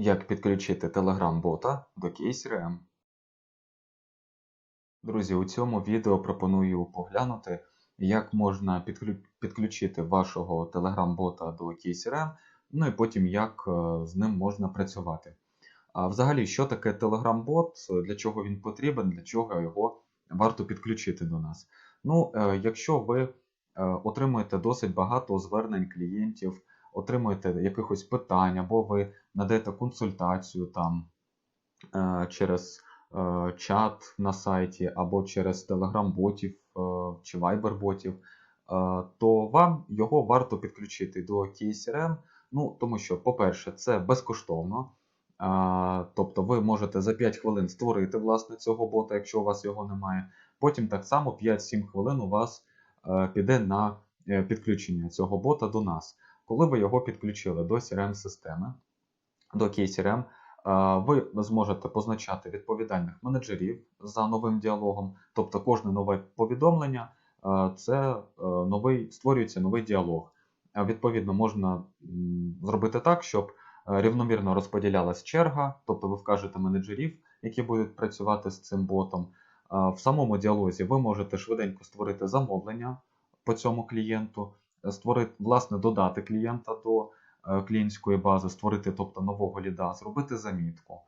Як підключити Telegram-бота до KCRM. Друзі, у цьому відео пропоную поглянути, як можна підключити вашого Telegram-бота до KCRM, ну і потім як е, з ним можна працювати. А взагалі, що таке Telegram-бот, для чого він потрібен, для чого його варто підключити до нас? Ну, е, якщо ви е, отримуєте досить багато звернень клієнтів, отримуєте якихось питань, або ви надаєте консультацію там е, через е, чат на сайті, або через Telegram-ботів е, чи Viber-ботів, то вам його варто підключити до KCRM, ну, тому що, по-перше, це безкоштовно. Тобто ви можете за 5 хвилин створити власне цього бота, якщо у вас його немає. Потім так само 5-7 хвилин у вас піде на підключення цього бота до нас. Коли ви його підключили до CRM-системи, до KCRM, е, ви зможете позначати відповідальних менеджерів за новим діалогом. Тобто кожне нове повідомлення е, це е, новий, створюється новий діалог. Відповідно, можна зробити так, щоб рівномірно розподілялась черга, тобто ви вкажете менеджерів, які будуть працювати з цим ботом. В самому діалозі ви можете швиденько створити замовлення по цьому клієнту, створити, власне, додати клієнта до клієнтської бази, створити тобто, нового ліда, зробити замітку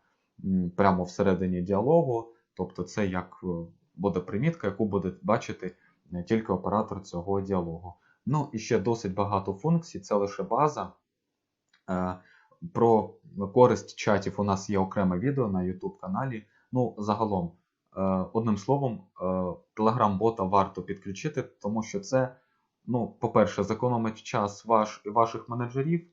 прямо всередині діалогу. Тобто, це як е, буде примітка, яку буде бачити е, тільки оператор цього діалогу. Ну і ще досить багато функцій, це лише база. Е, Про користь чатів у нас є окреме відео на YouTube каналі. Ну, загалом, е, одним словом, е, Telegram-бота варто підключити, тому що це, ну, по-перше, зекономить час ваш і ваших менеджерів,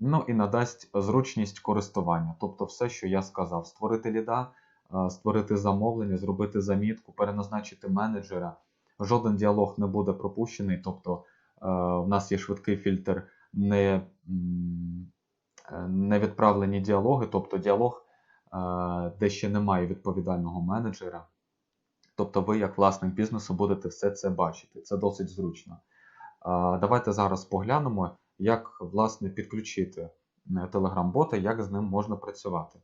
ну і надасть зручність користування. Тобто, все, що я сказав: створити ліда, е, створити замовлення, зробити замітку, переназначити менеджера. Жоден діалог не буде пропущений. Тобто, е, в нас є швидкий фільтр не, е, невідправлені діалоги, тобто діалог, де ще немає відповідального менеджера. Тобто ви, як власник бізнесу, будете все це бачити. Це досить зручно. Давайте зараз поглянемо, як власне підключити е, Telegram-бота, як з ним можна працювати.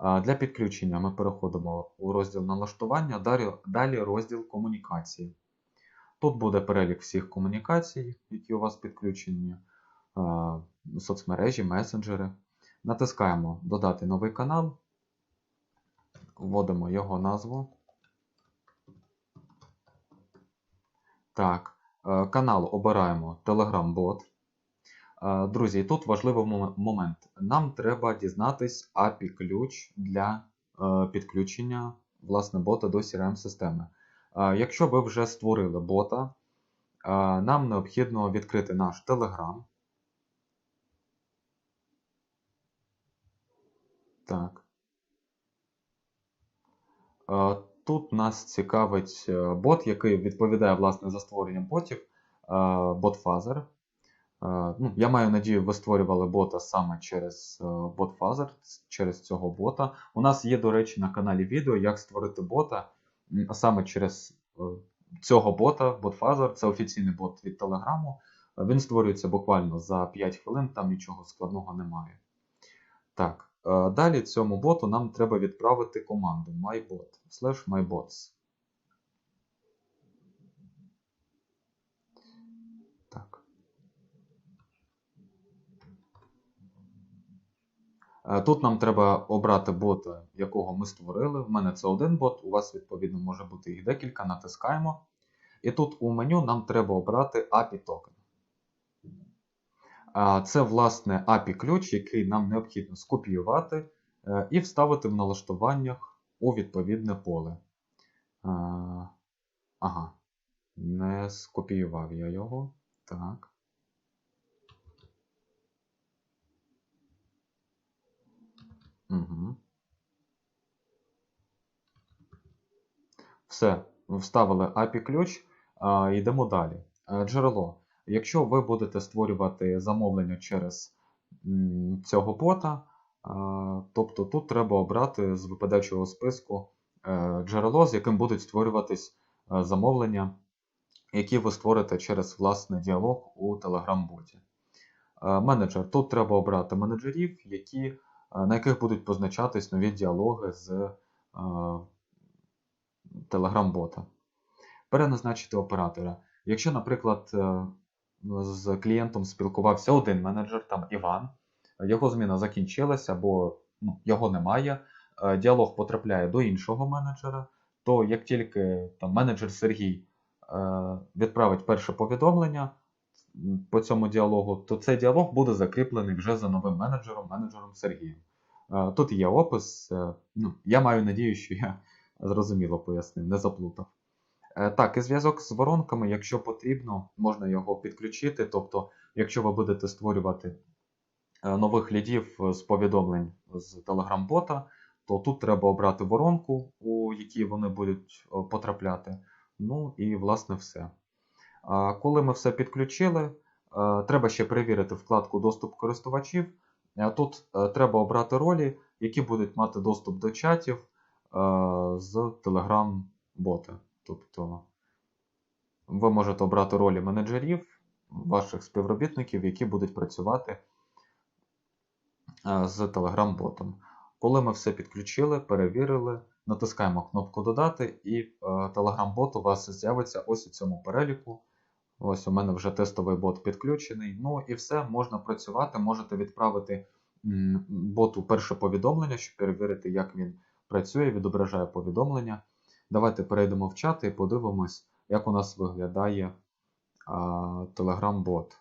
Е, Для підключення ми переходимо у розділ налаштування, далі, розділ комунікації. Тут буде перелік всіх комунікацій, які у вас підключені, е, соцмережі, месенджери. Натискаємо Додати новий канал, вводимо його назву. Так, е, канал обираємо Telegram-бот. Е, Друзі, тут важливий момент. Нам треба дізнатись API-ключ для е, підключення власне, бота до CRM-системи. Е, Якщо ви вже створили бота, нам необхідно відкрити наш Telegram. Так. Тут нас цікавить бот, який відповідає власне за створення ботів. Е, Ну, я маю надію, ви створювали бота саме через е, через цього бота. У нас є, до речі, на каналі відео, як створити бота саме через е, цього бота, BotFuzzer. Це офіційний бот від Телеграму. Е, Він створюється буквально за 5 хвилин, там нічого складного немає. Так, е, далі цьому боту нам треба відправити команду mybot slash mybots. Тут нам треба обрати бота, якого ми створили. В мене це один бот, у вас, відповідно, може бути їх декілька. Натискаємо. І тут у меню нам треба обрати API токен. Це, власне, API-ключ, який нам необхідно скопіювати е, і вставити в налаштуваннях у відповідне поле. Ага, не скопіював я його. Так. Угу. Все, вставили API-ключ. А, Йдемо далі. Е, Джерело. Якщо ви будете створювати замовлення через цього бота, тобто тут треба обрати з випадаючого списку е, джерело, з яким будуть створюватись е, замовлення, які ви створите через власний діалог у Telegram-боті. Менеджер. Тут треба обрати менеджерів, які на яких будуть позначатись нові діалоги з е, Telegram-бота. Переназначити оператора. Якщо, наприклад, е, з клієнтом спілкувався один менеджер, там Іван, його зміна закінчилася, або ну, його немає, е, діалог потрапляє до іншого менеджера, то як тільки там, менеджер Сергій е, відправить перше повідомлення по цьому діалогу, то цей діалог буде закріплений вже за новим менеджером, менеджером Сергієм. Е, Тут є опис. е, Ну, я маю надію, що я зрозуміло пояснив, не заплутав. Е, Так, і зв'язок з воронками, якщо потрібно, можна його підключити. Тобто, якщо ви будете створювати нових лідів з повідомлень з Telegram-бота, то тут треба обрати воронку, у якій вони будуть потрапляти. Ну і власне все. Коли ми все підключили, е, треба ще перевірити вкладку Доступ користувачів. Е, Тут е, треба обрати ролі, які будуть мати доступ до чатів з Telegram-бота. Тобто ви можете обрати ролі менеджерів, ваших співробітників, які будуть працювати з Telegram-ботом. Коли ми все підключили, перевірили, натискаємо кнопку Додати, і Telegram-бот у вас з'явиться ось у цьому переліку. Ось у мене вже тестовий бот підключений. Ну і все, можна працювати. Можете відправити боту перше повідомлення, щоб перевірити, як він працює, відображає повідомлення. Давайте перейдемо в чат і подивимось, як у нас виглядає Telegram-бот.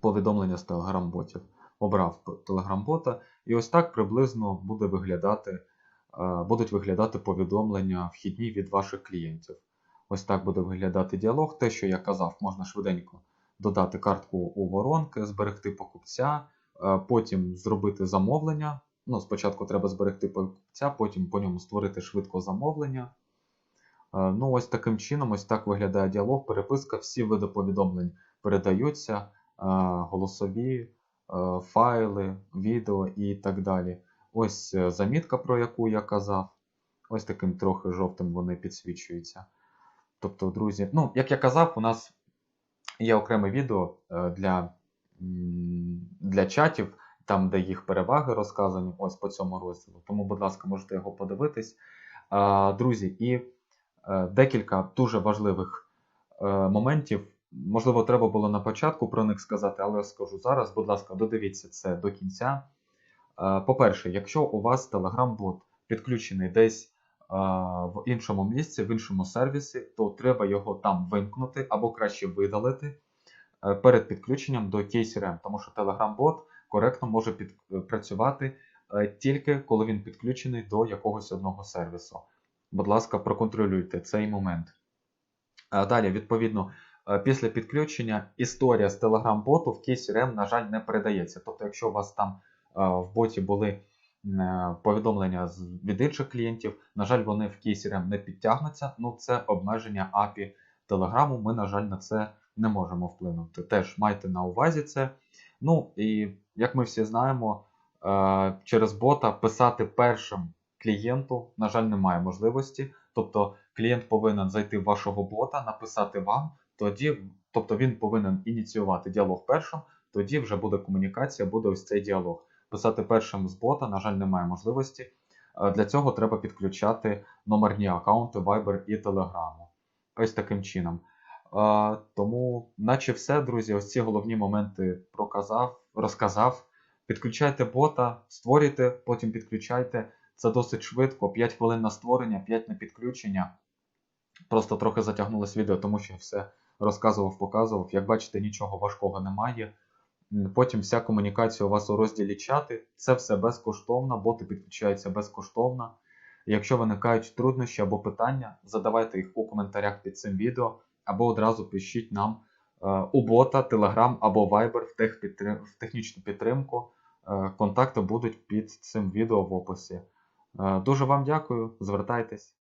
Повідомлення з Telegram-ботів. Обрав Telegram-бота, і ось так приблизно буде виглядати, будуть виглядати повідомлення вхідні від ваших клієнтів. Ось так буде виглядати діалог. Те, що я казав, можна швиденько додати картку у воронки, зберегти покупця, е, потім зробити замовлення. Ну, спочатку треба зберегти покупця, потім по ньому створити швидко замовлення. Е, Ну, ось таким чином, ось так виглядає діалог, переписка, всі види повідомлень передаються, е, голосові, файли, відео і так далі. Ось замітка, про яку я казав. Ось таким трохи жовтим вони підсвічуються. Тобто, друзі, ну, як я казав, у нас є окреме відео е, для, для чатів, там, де їх переваги розказані, ось по цьому розділу. Тому, будь ласка, можете його подивитись. Друзі, і е, декілька дуже важливих е, моментів. Можливо, треба було на початку про них сказати, але я скажу зараз. Будь ласка, додивіться це до кінця. По-перше, якщо у вас Telegram-бот підключений десь в іншому місці, в іншому сервісі, то треба його там вимкнути або краще видалити е, перед підключенням до KCRM, тому що Telegram-бот коректно може е, працювати е, тільки коли він підключений до якогось одного сервісу. Будь ласка, проконтролюйте цей момент. Далі, відповідно, після підключення історія з Telegram-боту в KCRM, на жаль, не передається. Тобто, якщо у вас там в боті були повідомлення з- від інших клієнтів. На жаль, вони в KCRM не підтягнуться. Ну, це обмеження API Telegram. Ми, на жаль, на це не можемо вплинути. Теж майте на увазі це. Ну і як ми всі знаємо, е, через бота писати першим клієнту, на жаль, немає можливості. Тобто клієнт повинен зайти в вашого бота, написати вам, тоді, тобто він повинен ініціювати діалог першим, тоді вже буде комунікація, буде ось цей діалог писати першим з бота, на жаль, немає можливості. Е, Для цього треба підключати номерні аккаунти Viber і Telegram. Ось таким чином. Е, Тому, наче все, друзі, ось ці головні моменти проказав, розказав. Підключайте бота, створюйте, потім підключайте. Це досить швидко. 5 хвилин на створення, 5 на підключення. Просто трохи затягнулось відео, тому що я все розказував, показував. Як бачите, нічого важкого немає. Потім вся комунікація у вас у розділі чати. Це все безкоштовно, боти підключаються безкоштовно. Якщо виникають труднощі або питання, задавайте їх у коментарях під цим відео, або одразу пишіть нам е, у бота, Telegram або Viber в, техпітрим- в технічну підтримку. Е, Контакти будуть під цим відео в описі. Е, Дуже вам дякую, звертайтесь.